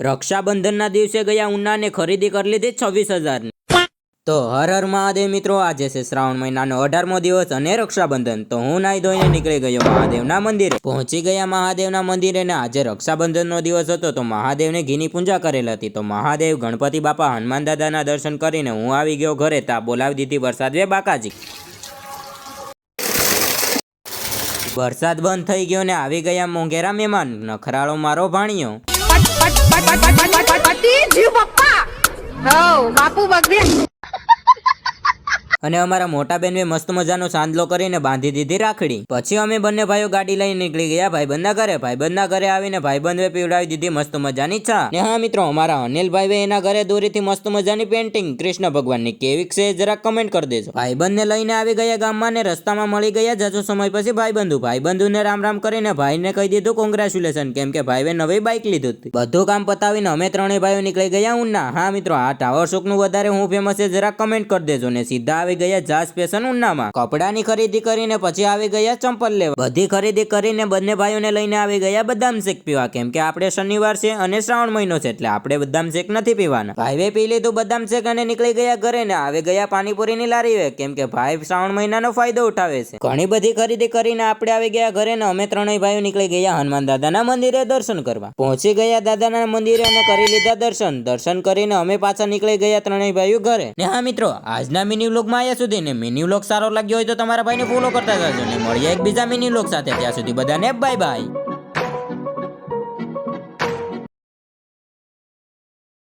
રક્ષાબંધનના દિવસે ગયા ઉનાને ખરીદી કરી લીધી છવ્વીસ હજારની. તો હર હર મહાદેવ મિત્રો, આજે છે શ્રાવણ મહિનાનો અઢારમો દિવસ અને રક્ષાબંધન. તો હું નાઈ ધોઈને નીકળી ગયો મહાદેવના મંદિરે. પહોંચી ગયા મહાદેવના મંદિરે ને આજે રક્ષાબંધનનો દિવસ હતો, તો મહાદેવને ઘીની પૂજા કરેલ હતી. તો મહાદેવ ગણપતિ બાપા હનુમાન દાદાના દર્શન કરીને હું આવી ગયો ઘરે, તા બોલાવી દીધી વરસાદ વે બાકાજી. વરસાદ બંધ થઈ ગયો ને આવી ગયા મોંઘેરા મહેમાન. નખરાળો મારો ભાણિયો. પતિ જીવ પપ્પા હો બાપુ બગડ્યા અને અમારા મોટા બેનવે મસ્ત મજાનો સાંદલો કરીને બાંધી દીધી રાખડી. પછી અમે બંને ભાઈઓ ગાડી લઈને નીકળી ગયા ભાઈબંધના ઘરે. ભાઈબંધના ઘરે આવીને ભાઈબંધે પીવડાવી દીધી મસ્ત મજાની ચા. ને હા મિત્રો, અમારા અનિલભાઈ એના ઘરે દોરીથી મસ્ત મજાની પેન્ટિંગ કૃષ્ણ ભગવાનની કેવી છે જરા કમેન્ટ કરી દેજો. ભાઈબંધને લઈને આવી ગયા ગામમાં ને રસ્તામાં મળી ગયા જાજો સમય પછી ભાઈબંધુ. ભાઈબંધુને રામ રામ કરીને ભાઈને કહી દીધું કોંગ્રેચ્યુલેશન કેમ કે ભાઈએ નવી બાઇક લીધું બધું કામ પતાવીને અમે ત્રણેય ભાઈઓ નીકળી ગયા ઉના હા મિત્રો, આ ટાવર શોકનું વધારે હું ફેમસ છે જરા કમેન્ટ કરી દેજો ને સીધા આવી ગયા જાસ સ્ટેશન ઉનામાં કપડાની ખરીદી કરીને પછી આવી ગયા ચંપલ લેવા. બધી ખરીદી કરીને બંને ભાઈઓને લઈને આવી ગયા બદામ શેક પીવા. કેમ કે આપણે શનિવાર છે અને શ્રાવણ મહિનો છે એટલે આપણે બદામ શેક નથી પીવાના. ભાઈએ પી લીધું બદામ શેક અને નીકળી ગયા ઘરે ને આવી ગયા પાણીપુરીની લારી વે કેમ કે ભાઈ શ્રાવણ મહિનાનો ફાયદો ઉઠાવે છે. ઘણી બધી ખરીદી કરીને આપણે આવી ગયા ઘરે ને અમે ત્રણેય ભાઈઓ નીકળી ગયા હનુમાન દાદાના મંદિરે દર્શન કરવા. પહોંચી ગયા દાદાના મંદિરે અને કરી લીધા દર્શન. દર્શન કરીને અમે પાછા નીકળી ગયા ત્રણેય ભાઈઓ ઘરે. ને હા મિત્રો, આજના મિની વ્લોગમાં આવ્યા સુધી ને મિની વ્લોગ સારો લાગ્યો હોય તો તમારા ભાઈને ફોલો કરતા જજો ને મળીએ એક બીજા મિની વ્લોગ સાથે. ત્યાં સુધી બધાને બાય બાય